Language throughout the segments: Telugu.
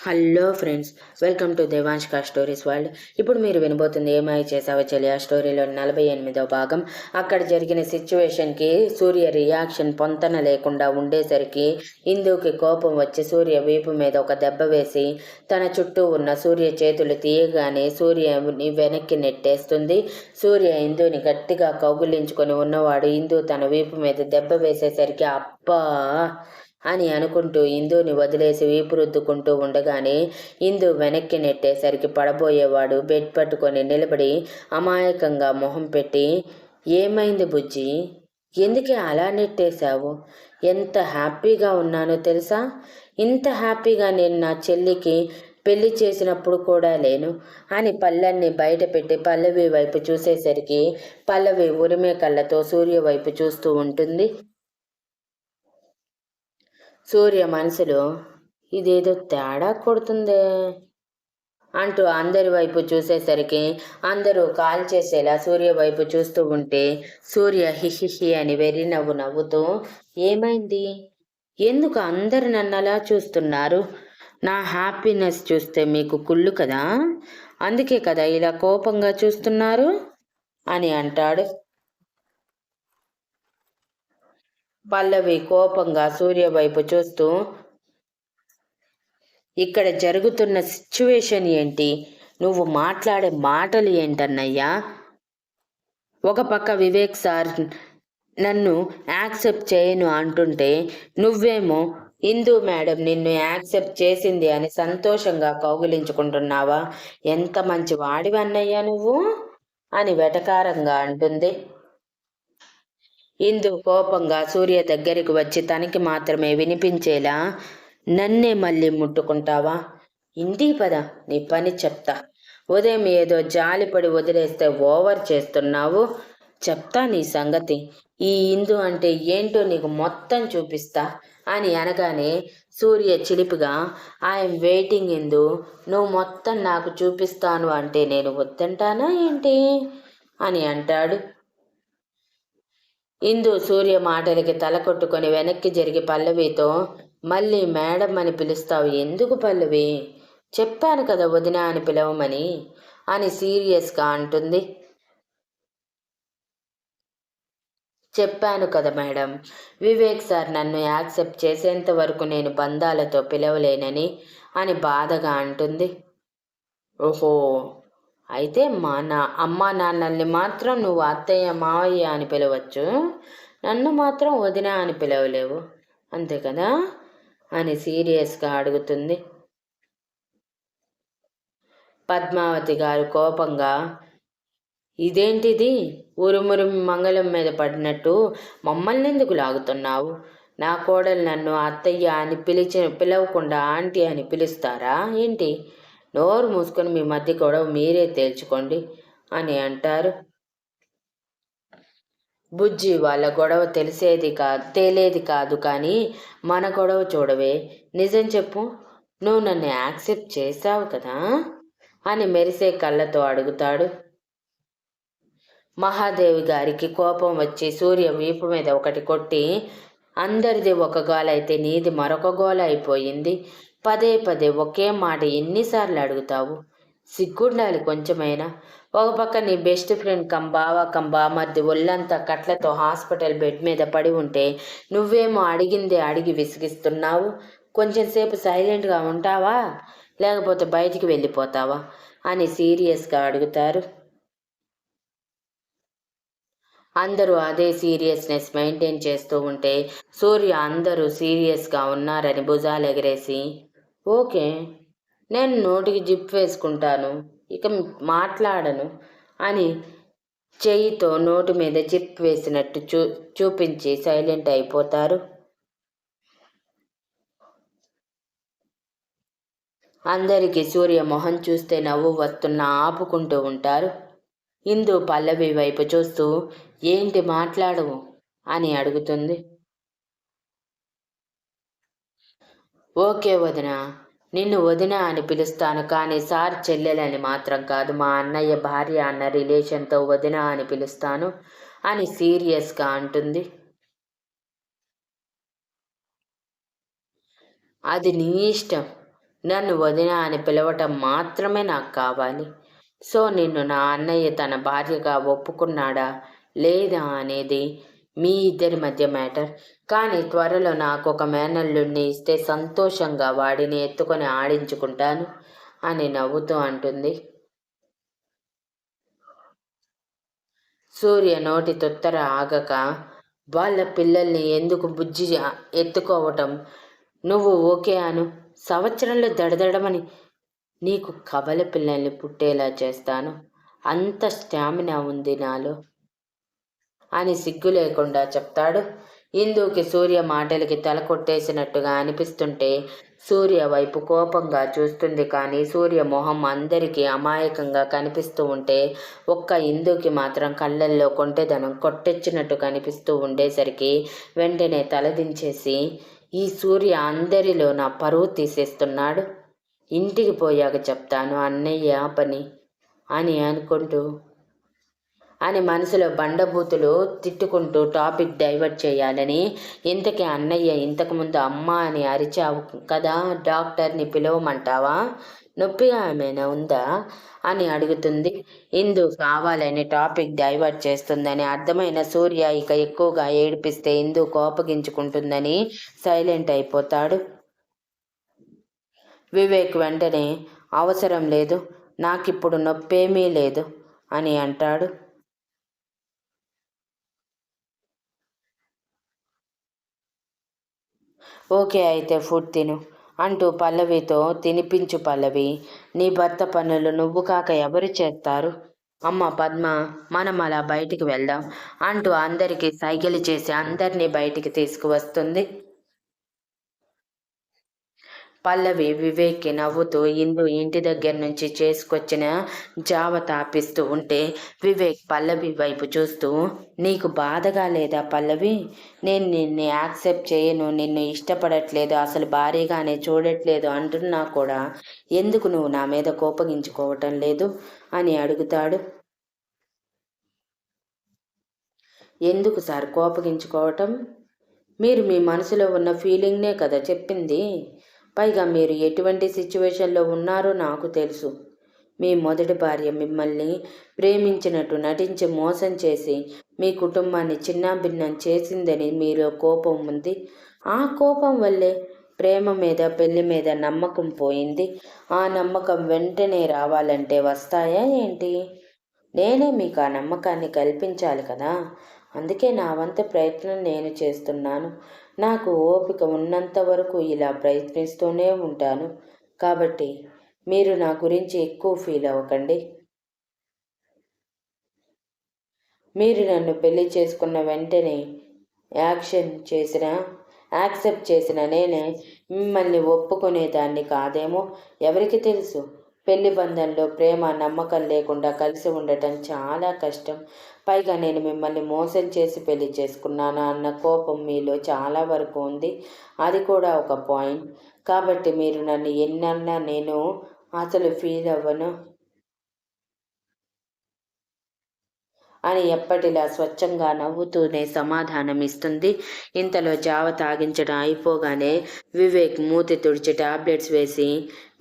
హలో ఫ్రెండ్స్ వెల్కమ్ టు దేవాంష్కా స్టోరీస్ వరల్డ్ ఇప్పుడు మీరు వినబోతుంది ఏమై చేసావో చెల్లి ఆ స్టోరీలో నలభై ఎనిమిదో భాగం. అక్కడ జరిగిన సిచ్యువేషన్కి సూర్య రియాక్షన్ పొంతన లేకుండా ఉండేసరికి ఇందుకి కోపం వచ్చి సూర్య వీపు మీద ఒక దెబ్బ వేసి తన చుట్టూ ఉన్న సూర్య చేతులు తీయగానే సూర్యని వెనక్కి నెట్టేస్తుంది. సూర్య ఇందుని గట్టిగా కౌగులించుకొని ఉన్నవాడు ఇందు తన వీపు మీద దెబ్బ వేసేసరికి అబ్బా! అని అనుకుంటూ ఇందుని వదిలేసి వీపురుద్దుకుంటూ ఉండగానే ఇందు వెనక్కి నెట్టేసరికి పడబోయేవాడు బెడ్ పట్టుకొని నిలబడి అమాయకంగా మొహం పెట్టి ఏమైంది బుజ్జి? ఎందుకే అలా నెట్టేశావు? ఎంత హ్యాపీగా ఉన్నానో తెలుసా? ఇంత హ్యాపీగా నేను నా చెల్లికి పెళ్ళి చేసినప్పుడు కూడా లేను అని పళ్ళన్ని బయట పెట్టి పల్లవి వైపు చూసేసరికి పల్లవి ఉరిమే కళ్ళతో సూర్య వైపు చూస్తూ ఉంటుంది. సూర్య మనసులో ఇదేదో తేడా కొడుతుందే అంటూ అందరి వైపు చూసేసరికి అందరూ కాల్ చేసేలా సూర్య వైపు చూస్తూ ఉంటే సూర్య హిహిహి అని వెర్రి నవ్వు నవ్వుతూ ఏమైంది? ఎందుకు అందరు నన్ను అలా చూస్తున్నారు? నా హ్యాపీనెస్ చూస్తే మీకు కుళ్ళు కదా? అందుకే కదా ఇలా కోపంగా చూస్తున్నారు? అని అంటాడు పల్లవి కోపంగా సూర్య వైపు చూస్తూ ఇక్కడ జరుగుతున్న సిచ్యువేషన్ ఏంటి? నువ్వు మాట్లాడే మాటలు ఏంటన్నయ్యా? ఒక పక్క వివేక్ సార్ నన్ను యాక్సెప్ట్ చేయను అంటుంటే నువ్వేమో హిందూ మేడం నిన్ను యాక్సెప్ట్ చేసింది అని సంతోషంగా కౌగిలించుకుంటున్నావా? ఎంత మంచి వాడివన్నయ్యా నువ్వు? అని వెటకారంగా అంటుంది. ఇందు కోపంగా సూర్య దగ్గరికి వచ్చి తనకి మాత్రమే వినిపించేలా నన్నే మళ్ళీ ముట్టుకుంటావా? ఇంటికి పద నీ పని చెప్తా. ఉదయం ఏదో జాలిపడి వదిలేస్తే ఓవర్ చేస్తున్నావు. చెప్తా నీ సంగతి. ఈ ఇందు అంటే ఏంటో నీకు మొత్తం చూపిస్తా అని అనగానే సూర్య చిలిపిగా ఐఎమ్ వెయిటింగ్ ఇందు. నువ్వు మొత్తం నాకు చూపిస్తాను అంటే నేను వద్దంటానా ఏంటి? అని అంటాడు. ఇందు సూర్య మాటలకి తల కొట్టుకొని వెనక్కి జరిగి పల్లవితో మళ్ళీ మేడం అని పిలుస్తావు ఎందుకు పల్లవి? చెప్పాను కదా వదిన అని పిలవమని అని సీరియస్గా అంటుంది. చెప్పాను కదా మేడం వివేక్ సార్ నన్ను యాక్సెప్ట్ చేసేంత వరకు నేను బంధాలతో పిలవలేనని అని బాధగా అంటుంది. ఓహో! అయితే మా నా అమ్మ నాన్నల్ని మాత్రం నువ్వు అత్తయ్య మావయ్య అని పిలవచ్చు. నన్ను మాత్రం వదిన అని పిలవలేవు. అంతే కదా? అని సీరియస్గా అడుగుతుంది. పద్మావతి గారు కోపంగా ఇదేంటిది? ఉరుమురుమి మంగళం మీద పడినట్టు మమ్మల్ని ఎందుకు లాగుతున్నావు? నా కోడలు నన్ను అత్తయ్య అని పిలిచి పిలవకుండా ఆంటీ అని పిలుస్తారా? ఏంటి? నోరు మూసుకొని మీ మధ్య గొడవ మీరే తేల్చుకోండి అని అంటారు. బుజ్జి వాళ్ళ గొడవ తెలిసేది కాదు తేలేది కాదు కానీ మన గొడవ చూడవే. నిజం చెప్పు నువ్వు నన్ను యాక్సెప్ట్ చేశావు కదా అని మెరిసే కళ్ళతో అడుగుతాడు. మహాదేవి గారికి కోపం వచ్చి సూర్య వీపు మీద ఒకటి కొట్టి అందరిది ఒక గోల అయితే నీది మరొక గోల అయిపోయింది. పదే పదే ఒకే మాట ఎన్నిసార్లు అడుగుతావు? సిగ్గుండాలి కొంచెమైనా. ఒక పక్క నీ బెస్ట్ ఫ్రెండ్ కం బావా కం బామర్ది ఒళ్ళంతా కట్లతో హాస్పిటల్ బెడ్ మీద పడి ఉంటే నువ్వేమో అడిగిందే అడిగి విసిగిస్తున్నావు? కొంచెం సేపు సైలెంట్గా ఉంటావా? లేకపోతే బయటికి వెళ్ళిపోతావా? అని సీరియస్గా అడుగుతారు. అందరూ అదే సీరియస్నెస్ మెయింటైన్ చేస్తూ ఉంటే సూర్య అందరూ సీరియస్గా ఉన్నారని భుజాలు ఎగరేసి ఓకే నేను నోటికి జిప్ వేసుకుంటాను. ఇక మాట్లాడను అని చెయ్యితో నోటి మీద జిప్ వేసినట్టు చూ చూపించి సైలెంట్ అయిపోతారు. అందరికీ సూర్య మొహం చూస్తే నవ్వు వస్తున్న ఆపుకుంటూ ఉంటారు. ఇందు పల్లవి వైపు చూస్తూ ఏంటి మాట్లాడవు? అని అడుగుతుంది. ఓకే వదిన నిన్ను వదిన అని పిలుస్తాను కానీ సార్ చెల్లెలని మాత్రం కాదు. మా అన్నయ్య భార్య అన్న రిలేషన్తో వదిన అని పిలుస్తాను అని సీరియస్గా అంటుంది. అది నీ ఇష్టం. నన్ను వదిన అని పిలవటం మాత్రమే నాకు కావాలి. సో నిన్ను నా అన్నయ్య తన భార్యగా ఒప్పుకున్నాడా లేదా అనేది మీ ఇద్దరి మధ్య మ్యాటర్. కానీ త్వరలో నాకు ఒక మేనల్లుడిని ఇస్తే సంతోషంగా వాడిని ఎత్తుకొని ఆడించుకుంటాను అని నవ్వుతూ అంటుంది. సూర్య నోటి తొత్తర ఆగక వాళ్ళ పిల్లల్ని ఎందుకు బుజ్జి ఎత్తుకోవటం? నువ్వు ఓకే అను. సంవత్సరంలో దడదడమని నీకు కవల పిల్లల్ని పుట్టేలా చేస్తాను. అంత స్టామినా ఉంది నాలో అని సిగ్గు లేకుండా చెప్తాడు. ఇందుకి సూర్య మాటలకి తల కొట్టేసినట్టుగా అనిపిస్తుంటే సూర్య వైపు కోపంగా చూస్తుంది కానీ సూర్య మొహం అందరికీ అమాయకంగా కనిపిస్తూ ఉంటే ఒక్క ఇందుకి మాత్రం కళ్ళల్లో కొంటెదనం కొట్టెచ్చినట్టు కనిపిస్తూ ఉండేసరికి వెంటనే తలదించేసి ఈ సూర్య అందరిలో నా పరువు తీసేస్తున్నాడు. ఇంటికి పోయాక చెప్తాను అన్నయ్య పని అని అనుకుంటూ అని మనసులో బండబూతులు తిట్టుకుంటూ టాపిక్ డైవర్ట్ చేయాలని ఇంతకీ అన్నయ్య ఇంతకుముందు అమ్మ అని అరిచావు కదా డాక్టర్ని పిలవమంటావా? నొప్పిగా ఏమైనా ఉందా? అని అడుగుతుంది. ఇందు కావాలని టాపిక్ డైవర్ట్ చేస్తుందని అర్థమైన సూర్య ఇక ఎక్కువగా ఏడిపిస్తే ఇందు కోపగించుకుంటుందని సైలెంట్ అయిపోతాడు. వివేక్ వెంటనే అవసరం లేదు నాకిప్పుడు నొప్పేమీ లేదు అని అంటాడు. ఓకే అయితే ఫుడ్ తిను అంటూ పల్లవితో తినిపించు పల్లవి నీ భర్త పనులు నువ్వు కాక ఎవరు చేస్తారు? అమ్మ పద్మ మనం అలా బయటికి వెళ్దాం అంటూ అందరికీ సైకిల్ చేసి అందరినీ బయటికి తీసుకువస్తుంది. పల్లవి వివేక్కి నవ్వుతూ ఇందు ఇంటి దగ్గర నుంచి చేసుకొచ్చిన జావ తాపిస్తూ ఉంటే వివేక్ పల్లవి వైపు చూస్తూ నీకు బాధగా లేదా పల్లవి? నేను నిన్ను యాక్సెప్ట్ చేయను నిన్ను ఇష్టపడట్లేదు అసలు భారీగానే చూడట్లేదు అంటున్నా కూడా. ఎందుకు నువ్వు నా మీద కోపగించుకోవటం లేదు? అని అడుగుతాడు. ఎందుకు సార్ కోపగించుకోవటం? మీరు మీ మనసులో ఉన్న ఫీలింగ్నే కదా చెప్పింది. పైగా మీరు ఎటువంటి సిచ్యువేషన్లో ఉన్నారో నాకు తెలుసు. మీ మొదటి భార్య మిమ్మల్ని ప్రేమించినట్టు నటించి మోసం చేసి మీ కుటుంబాన్ని చిన్నాభిన్నం చేసిందని మీరు కోపం ఉంది. ఆ కోపం వల్లే ప్రేమ మీద పెళ్ళి మీద నమ్మకం పోయింది. ఆ నమ్మకం వెంటనే రావాలంటే వస్తాయా ఏంటి? నేనే మీకు ఆ నమ్మకాన్ని కల్పించాలి కదా. అందుకే నా వంత ప్రయత్నం నేను చేస్తున్నాను. నాకు ఓపిక ఉన్నంత వరకు ఇలా ప్రయత్నిస్తూనే ఉంటాను. కాబట్టి మీరు నా గురించి ఎక్కువ ఫీల్ అవ్వకండి. మీరు నన్ను పెళ్ళి చేసుకున్న వెంటనే యాక్షన్ చేసిన యాక్సెప్ట్ చేసిన నేనే మిమ్మల్ని ఒప్పుకునేదాన్ని కాదేమో ఎవరికి తెలుసు? పెళ్ళి బంధంలో ప్రేమ నమ్మకం లేకుండా కలిసి ఉండటం చాలా కష్టం. పైగా నేను మిమ్మల్ని మోసం చేసి పెళ్ళి చేసుకున్నానా అన్న కోపం మీలో చాలా వరకు ఉంది. అది కూడా ఒక పాయింట్. కాబట్టి మీరు నన్ను ఎన్నన్నా నేను అసలు ఫీల్ అవ్వను. అని ఎప్పటిలా స్వచ్ఛంగా నవ్వుతూనే సమాధానం ఇస్తుంది ఇంతలో జావ తాగించడం అయిపోగానే వివేక్ మూతి తుడిచి టాబ్లెట్స్ వేసి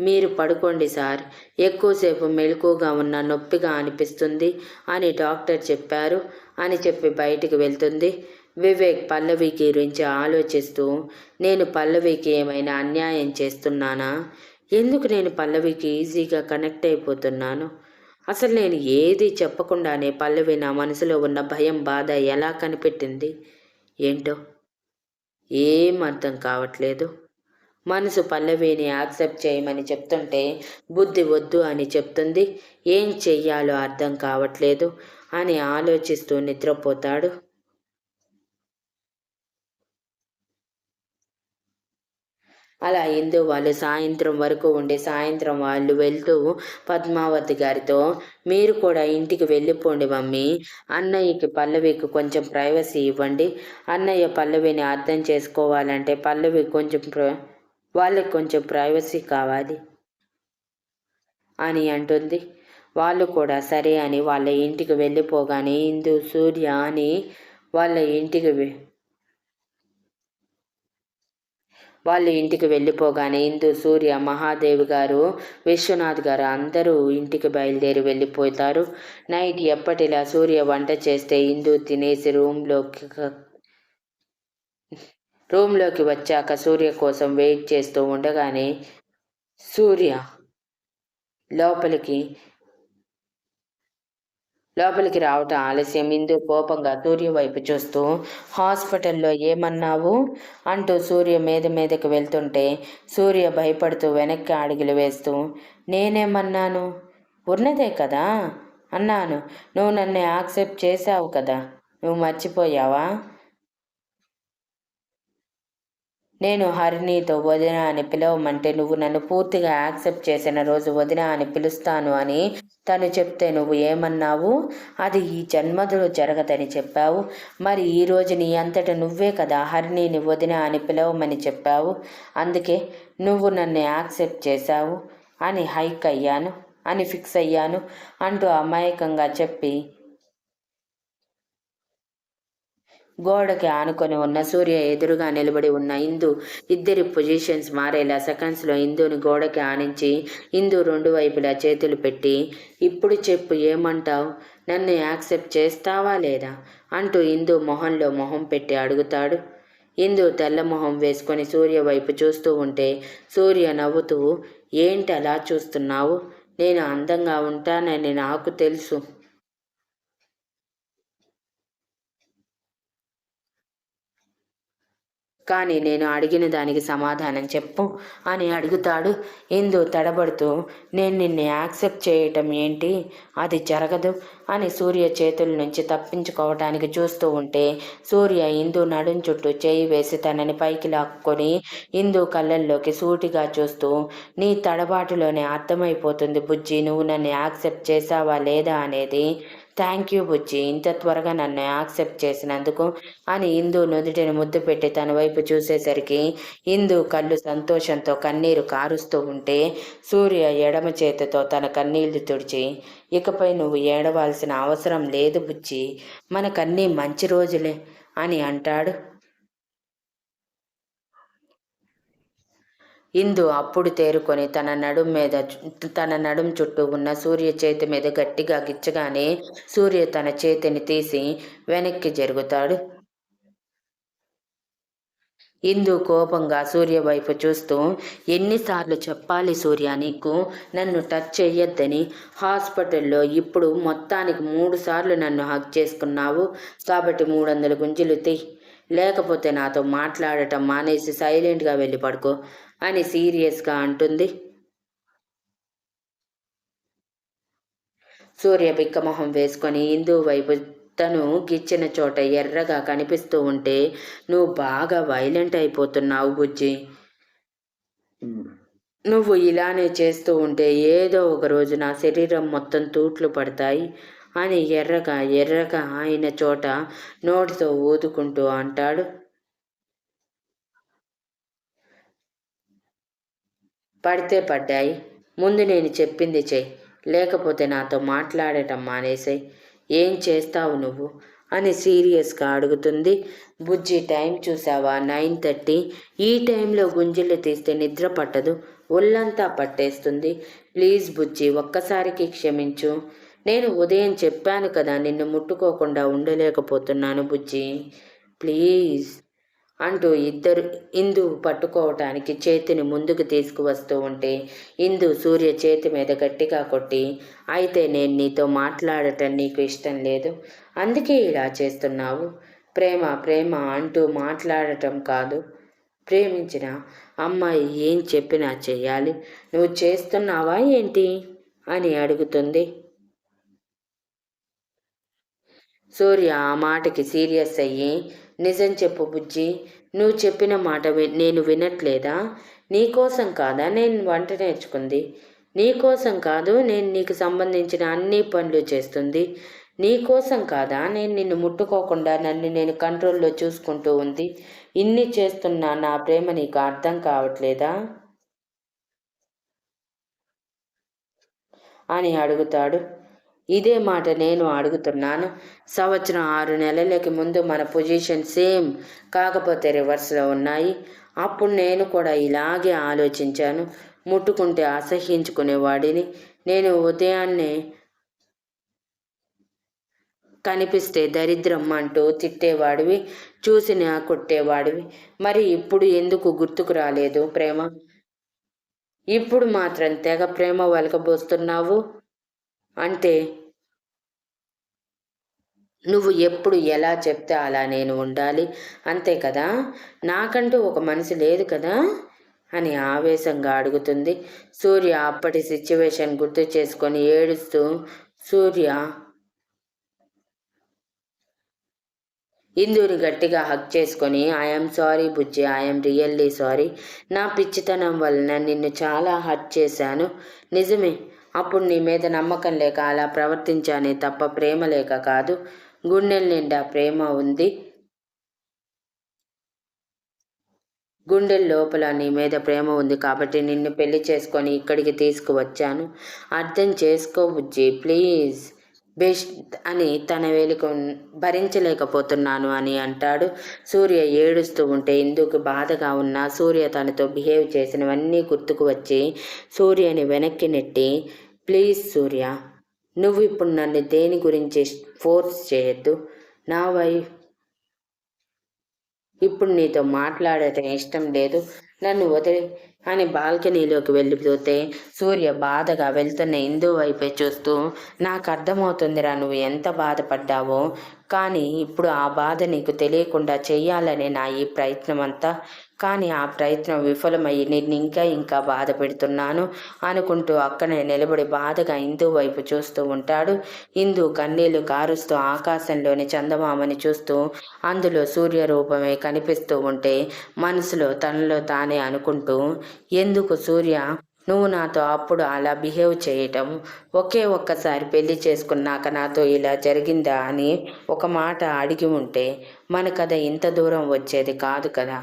మీరు పడుకోండి సార్ ఎక్కువసేపు మెలకుగా ఉన్న నొప్పిగా అనిపిస్తుంది అని డాక్టర్ చెప్పారు అని చెప్పి బయటికి వెళ్తుంది. వివేక్ పల్లవికి గురించి ఆలోచిస్తూ నేను పల్లవికి ఏమైనా అన్యాయం చేస్తున్నానా? ఎందుకు నేను పల్లవికి ఈజీగా కనెక్ట్ అయిపోతున్నాను? అసలు నేను ఏది చెప్పకుండానే పల్లవి నా మనసులో ఉన్న భయం బాధ ఎలా కనిపెట్టింది? ఏంటో? ఏం అర్థం కావట్లేదు. మనసు పల్లవిని యాక్సెప్ట్ చేయమని చెప్తుంటే బుద్ధి వద్దు అని చెప్తుంది. ఏం చెయ్యాలో అర్థం కావట్లేదు అని ఆలోచిస్తూ నిద్రపోతాడు. అలా ఎందు వాళ్ళు సాయంత్రం వరకు ఉండి సాయంత్రం వాళ్ళు వెళ్తూ పద్మావతి గారితో మీరు కూడా ఇంటికి వెళ్ళిపోండి మమ్మీ. అన్నయ్యకి పల్లవికి కొంచెం ప్రైవసీ ఇవ్వండి. అన్నయ్య పల్లవిని అర్థం చేసుకోవాలంటే పల్లవి కొంచెం వాళ్ళకి కొంచెం ప్రైవసీ కావాలి అని అంటుంది. వాళ్ళు కూడా సరే అని వాళ్ళ ఇంటికి వెళ్ళిపోగానే ఇందు సూర్య అని వాళ్ళ ఇంటికి వాళ్ళు ఇంటికి వెళ్ళిపోగానే ఇందు సూర్య మహాదేవి గారు విశ్వనాథ్ గారు అందరూ ఇంటికి బయలుదేరి వెళ్ళిపోతారు. నైట్ ఎప్పటిలా సూర్య వంట చేస్తే ఇందు తినేసి రూమ్లోకి రూమ్లోకి వచ్చాక సూర్య కోసం వెయిట్ చేస్తూ ఉండగానే సూర్య లోపలికి లోపలికి రావటం ఆలస్యం. ఇందు కోపంగా సూర్య వైపు చూస్తూ హాస్పిటల్లో ఏమన్నావు? అంటూ సూర్య మీద మీదకి వెళ్తుంటే సూర్య భయపడుతూ వెనక్కి అడుగులు వేస్తూ నేనేమన్నాను? ఉన్నదే కదా? అన్నాను. నువ్వు నన్ను యాక్సెప్ట్ చేసావు కదా. నువ్వు మర్చిపోయావా? నేను హరిణితో వదిన అని పిలవమంటే నువ్వు నన్ను పూర్తిగా యాక్సెప్ట్ చేసిన రోజు వదిన అని పిలుస్తాను అని తను చెప్తే నువ్వు ఏమన్నావు? అది ఈ జన్మదులో జరగదని చెప్పావు. మరి ఈ రోజు నీ అంతట నువ్వే కదా హరిణిని వదిన అని పిలవమని చెప్పావు. అందుకే నువ్వు నన్ను యాక్సెప్ట్ చేశావు అని హైక్ అయ్యాను అని ఫిక్స్ అయ్యాను అంటూ అమాయకంగా చెప్పి గోడకి ఆనుకొని ఉన్న సూర్య ఎదురుగా నిలబడి ఉన్న ఇందు ఇద్దరి పొజిషన్స్ మారేలా సెకండ్స్లో ఇందుని గోడకి ఆనించి ఇందు రెండు వైపులా చేతులు పెట్టి ఇప్పుడు చెప్పు ఏమంటావు? నన్ను యాక్సెప్ట్ చేస్తావా లేదా? అంటూ ఇందు మొహంలో మొహం పెట్టి అడుగుతాడు. ఇందు తెల్ల మొహం వేసుకొని సూర్య వైపు చూస్తూ ఉంటే సూర్య నవ్వుతూ ఏంటి అలా చూస్తున్నావు? నేను అందంగా ఉంటానని నాకు తెలుసు. కానీ నేను అడిగిన దానికి సమాధానం చెప్పు అని అడుగుతాడు. ఇందు తడబడుతూ నేను నిన్ను యాక్సెప్ట్ చేయటం ఏంటి? అది జరగదు అని సూర్య చేతుల నుంచి తప్పించుకోవడానికి చూస్తూ ఉంటే సూర్య ఇందు నడుం చుట్టూ చేయి వేసి తనని పైకి లాక్కొని ఇందు కళ్ళల్లోకి సూటిగా చూస్తూ నీ తడబాటులోనే అర్థమైపోతుంది బుజ్జి నువ్వు నన్ను యాక్సెప్ట్ చేసావా లేదా? అనేది థ్యాంక్ యూ బుజ్జి. ఇంత త్వరగా నన్ను యాక్సెప్ట్ చేసినందుకు అని ఇందు నుదుటిని ముద్దు పెట్టి తన వైపు చూసేసరికి ఇందు కళ్ళు సంతోషంతో కన్నీరు కారుస్తూ ఉంటే సూర్య ఎడమ చేతితో తన కన్నీళ్ళు తుడిచి ఇకపై నువ్వు ఏడవాల్సిన అవసరం లేదు బుజ్జి. మనకన్నీ మంచి రోజులే అని అంటాడు. ఇందు అప్పుడు తేరుకొని తన నడుం మీద తన నడుం చుట్టూ ఉన్న సూర్య చేతి మీద గట్టిగా గిచ్చగానే సూర్య తన చేతిని తీసి వెనక్కి జరుగుతాడు. ఇందు కోపంగా సూర్య వైపు చూస్తూ ఎన్నిసార్లు చెప్పాలి సూర్య నీకు? నన్ను టచ్ చేయొద్దని హాస్పిటల్లో ఇప్పుడు మొత్తానికి మూడు సార్లు నన్ను హక్ చేసుకున్నావు. కాబట్టి మూడు వందల గుంజులు తీ. లేకపోతే నాతో మాట్లాడటం మానేసి సైలెంట్గా వెళ్ళి పడుకో. అని సీరియస్గా అంటుంది. సూర్య బిక్కమొహం వేసుకొని ఇందు వైపు తను గిచ్చిన చోట ఎర్రగా కనిపిస్తూ ఉంటే నువ్వు బాగా వైలెంట్ అయిపోతున్నావు బుజ్జి. నువ్వు ఇలానే చేస్తూ ఉంటే ఏదో ఒక రోజు నా శరీరం మొత్తం తూట్లు పడతాయి అని ఎర్రగా ఎర్రగా ఆయన చోట నోటితో ఊదుకుంటూ అంటాడు. పడితే పడ్డాయి. ముందు నేను చెప్పింది చెయ్యి లేకపోతే నాతో మాట్లాడటం మానేసాయి. ఏం చేస్తావు నువ్వు? అని సీరియస్గా అడుగుతుంది. బుజ్జి టైం చూసావా? Nine thirty. ఈ టైంలో గుంజిళ్ళు తీస్తే నిద్ర పట్టదు. ఒళ్ళంతా పట్టేస్తుంది. ప్లీజ్ బుజ్జి ఒక్కసారికి క్షమించు. నేను ఉదయం చెప్పాను కదా నిన్ను ముట్టుకోకుండా ఉండలేకపోతున్నాను బుజ్జి. ప్లీజ్. అంటూ ఇద్దరు ఇందు పట్టుకోవటానికి చేతిని ముందుకు తీసుకువస్తూ ఉంటే ఇందు సూర్య చేతి మీద గట్టిగా కొట్టి అయితే నేను నీతో మాట్లాడటం నీకు ఇష్టం లేదు. అందుకే ఇలా చేస్తున్నావు. ప్రేమ ప్రేమ అంటూ మాట్లాడటం కాదు. ప్రేమించిన అమ్మాయి ఏం చెప్పినా చెయ్యాలి. నువ్వు చేస్తున్నావా ఏంటి? అని అడుగుతుంది. సూర్య ఆ మాటకి సీరియస్ అయ్యి నిజం చెప్పు బుజ్జి నువ్వు చెప్పిన మాట నేను వినట్లేదా? నీకోసం కాదా? నేను వంట నేర్చుకుంది. నీకోసం కాదు నేను నీకు సంబంధించిన అన్ని పనులు చేస్తుంది. నీకోసం కాదా? నేను నిన్ను ముట్టుకోకుండా నన్ను నేను కంట్రోల్లో చూసుకుంటూ ఉంది. ఇన్ని చేస్తున్నా నా ప్రేమ నీకు అర్థం కావట్లేదా? అని అడుగుతాడు. ఇదే మాట నేను అడుగుతున్నాను. సంవత్సరం ఆరు నెలలకి ముందు మన పొజిషన్ సేమ్ కాకపోతే రివర్స్లో ఉన్నాయి. అప్పుడు నేను కూడా ఇలాగే ఆలోచించాను. ముట్టుకుంటే అసహ్యించుకునేవాడిని నేను ఉదయాన్నే కనిపిస్తే దరిద్రం అంటూ తిట్టేవాడివి చూసిన కొట్టేవాడివి మరి ఇప్పుడు ఎందుకు గుర్తుకు రాలేదు ప్రేమ? ఇప్పుడు మాత్రం తెగ ప్రేమ వెలకబోస్తున్నావు. అంటే నువ్వు ఎప్పుడు ఎలా చెప్తే అలా నేను ఉండాలి? అంతే కదా? నాకంటూ ఒక మనసు లేదు కదా? అని ఆవేశంగా అడుగుతుంది. సూర్య అప్పటి సిచ్యువేషన్ గుర్తు చేసుకొని ఏడుస్తూ సూర్య ఇందుని గట్టిగా హక్ చేసుకొని ఐఎమ్ సారీ బుజ్జి ఐఎమ్ రియల్లీ సారీ నా పిచ్చితనం వలన నిన్ను చాలా హర్ట్ చేశాను. నిజమే అప్పుడు నీ మీద నమ్మకం లేక అలా ప్రవర్తించానే తప్ప ప్రేమ లేక కాదు. గుండెల నిండా ప్రేమ ఉంది. గుండెల లోపల నీ మీద ప్రేమ ఉంది కాబట్టి నిన్ను పెళ్ళి చేసుకొని ఇక్కడికి తీసుకువచ్చాను. అర్థం చేసుకో బుజ్జి ప్లీజ్. బెస్ట్ అని తన వేలిక భరించలేకపోతున్నాను అని అంటాడు. సూర్య ఏడుస్తూ ఉంటే ఇందుకు బాధగా ఉన్న? సూర్య తనతో బిహేవ్ చేసినవన్నీ గుర్తుకు వచ్చి సూర్యని వెనక్కి నెట్టి ప్లీజ్ సూర్య నువ్వు ఇప్పుడు నన్ను దేని గురించి ఫోర్స్ చేయొద్దు? నా వైఫ్ ఇప్పుడు నీతో మాట్లాడటం ఇష్టం లేదు. నన్ను వదిలి. అని బాల్కనీలోకి వెళ్ళిపోతే సూర్య బాధగా వెళ్తున్న ఇందు వైపే చూస్తూ నాకు అర్థమవుతుందిరా నువ్వు ఎంత బాధపడ్డావో. కానీ ఇప్పుడు ఆ బాధ నీకు తెలియకుండా చేయాలనే నా ఈ ప్రయత్నం అంతా కానీ ఆ ప్రయత్నం విఫలమయ్యి నేను ఇంకా ఇంకా బాధ పెడుతున్నాను అనుకుంటూ అక్కడే నిలబడి బాధగా ఇందు వైపు చూస్తూ ఉంటాడు. ఇందు కన్నీళ్ళు కారుస్తూ ఆకాశంలోని చందమామని చూస్తూ అందులో సూర్య రూపమే కనిపిస్తూ ఉంటే మనసులో తనలో తానే అనుకుంటూ ఎందుకు సూర్య? నువ్వు నాతో అప్పుడు అలా బిహేవ్ చేయటం ఒకే ఒక్కసారి పెళ్ళి చేసుకున్నాక నాతో ఇలా జరిగిందా అని ఒక మాట అడిగి ఉంటే మన కథ ఇంత దూరం వచ్చేది కాదు కదా.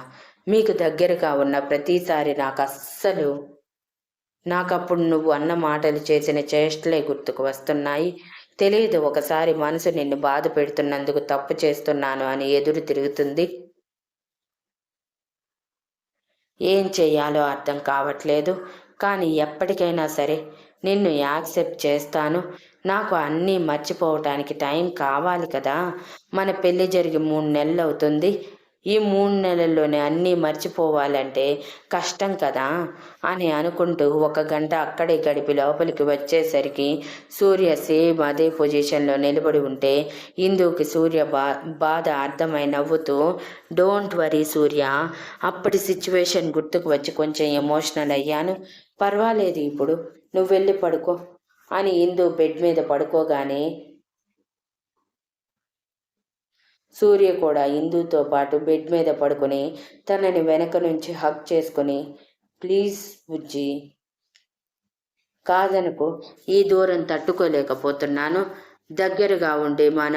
మీకు దగ్గరగా ఉన్న ప్రతిసారి నాకు అస్సలు నాకప్పుడు నువ్వు అన్న మాటలు చేసిన చేష్టలే గుర్తుకు వస్తున్నాయి. తెలియదు ఒకసారి మనసు నిన్ను బాధ పెడుతున్నందుకు తప్పు చేస్తున్నాను అని ఎదురు తిరుగుతుంది. ఏం చేయాలో అర్థం కావట్లేదు. కానీ ఎప్పటికైనా సరే నిన్ను యాక్సెప్ట్ చేస్తాను. నాకు అన్నీ మర్చిపోవటానికి టైం కావాలి కదా. మన పెళ్ళి జరిగి మూడు నెలలు అవుతుంది ఈ మూడు నెలల్లోనే అన్నీ మర్చిపోవాలంటే కష్టం కదా? అని అనుకుంటూ ఒక గంట అక్కడే గడిపి లోపలికి వచ్చేసరికి సూర్య సేమ్ అదే పొజిషన్లో నిలబడి ఉంటే ఇందుకి సూర్య బా బాధ అర్థమై నవ్వుతూ డోంట్ వరీ సూర్య అప్పటి సిచ్యువేషన్ గుర్తుకు వచ్చి కొంచెం ఎమోషనల్ అయ్యాను. పర్వాలేదు ఇప్పుడు నువ్వు వెళ్ళి పడుకో అని ఇందు బెడ్ మీద పడుకోగానే సూర్య కూడా ఇందుతో పాటు బెడ్ మీద పడుకొని తనని వెనక నుంచి హక్ చేసుకుని ప్లీజ్ బుజ్జి కాదనుకో ఈ దూరం తట్టుకోలేకపోతున్నాను. దగ్గరగా ఉండి మన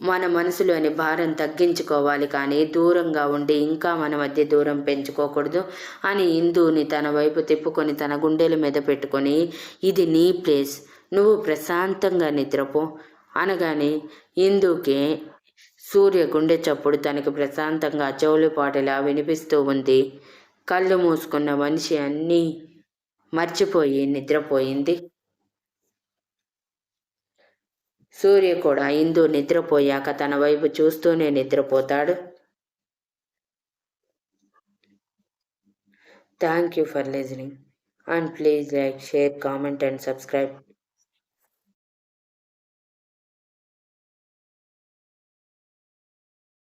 మన మనసులోని భారం తగ్గించుకోవాలి కానీ దూరంగా ఉండి ఇంకా మన మధ్య దూరం పెంచుకోకూడదు అని ఇందుని తన వైపు తిప్పుకొని తన గుండెల మీద పెట్టుకొని ఇది నీ ప్లేస్ నువ్వు ప్రశాంతంగా నిద్రపో అనగానే ఇందుకి సూర్య గుండె చప్పుడు తనకు ప్రశాంతంగా చెవులుపాటిలా వినిపిస్తూ ఉంది. కళ్ళు మూసుకున్న మనిషి అన్నీ మర్చిపోయి నిద్రపోయింది. సూర్య కూడా ఇందు నిద్రపోయాక తన వైపు చూస్తూనే నిద్రపోతాడు. Thank you for listening and please like share comment and subscribe